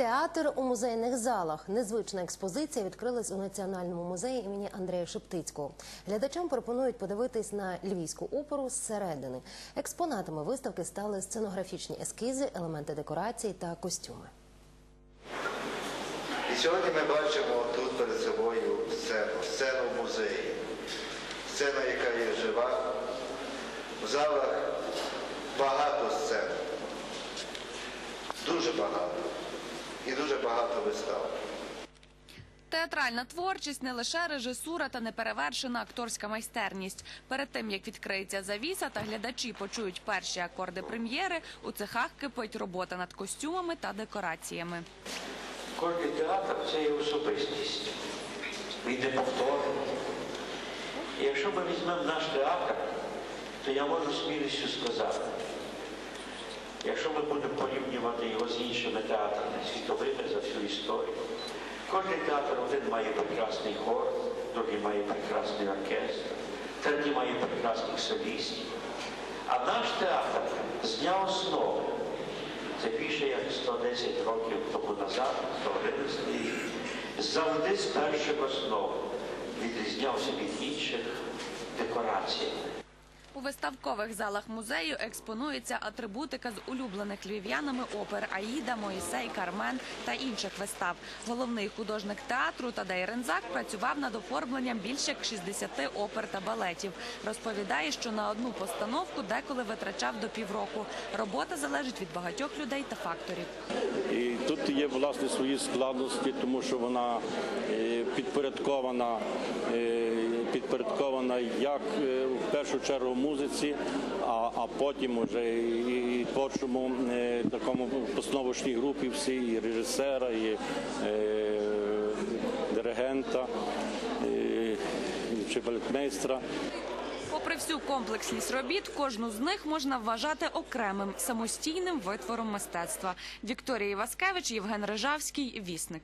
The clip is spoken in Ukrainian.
Театр у музейних залах. Незвична експозиція відкрилась у Національному музеї імені Андрея Шептицького. Глядачам пропонують подивитись на львівську оперу зсередини. Експонатами виставки стали сценографічні ескізи, елементи декорації та костюми. І сьогодні ми бачимо тут перед собою сцену, сцену в музеї, сцена, яка є жива. В залах багато сцен, дуже багато. І дуже багато вистав. Театральна творчість не лише режисура та неперевершена акторська майстерність. Перед тим як відкриється завіса та глядачі почують перші акорди прем'єри, у цехах кипить робота над костюмами та декораціями. Кожний театр це є особистість. Він не якщо ми візьмемо наш театр, то я можу смілістю сказати, світовими за всю історію, кожен театр один має прекрасний хор, другий має прекрасний оркестр, третій має прекрасних солістів. А наш театр з дня основи це більше як 110 років тому назад, 111 рік, завжди з перших основ відрізнявся від інших декораціями. У виставкових залах музею експонується атрибутика з улюблених львів'янами опер Аїда, Моїсей, Кармен та інших вистав. Головний художник театру Тадей Рензак працював над оформленням більше як 60 опер та балетів. Розповідає, що на одну постановку деколи витрачав до півроку. Робота залежить від багатьох людей та факторів. І тут є власне свої складності, тому що вона е, підпорядкована, е, підпорядкована як е, в першу чергу музиці, а, а потім уже і, і творчому е, такому постановочній групі всі, і режисера, і е, диригента, е, чи балетмейстра. Попри всю комплексність робіт, кожну з них можна вважати окремим самостійним витвором мистецтва. Вікторія Іваскевич, Євген Рижавський, Вісник.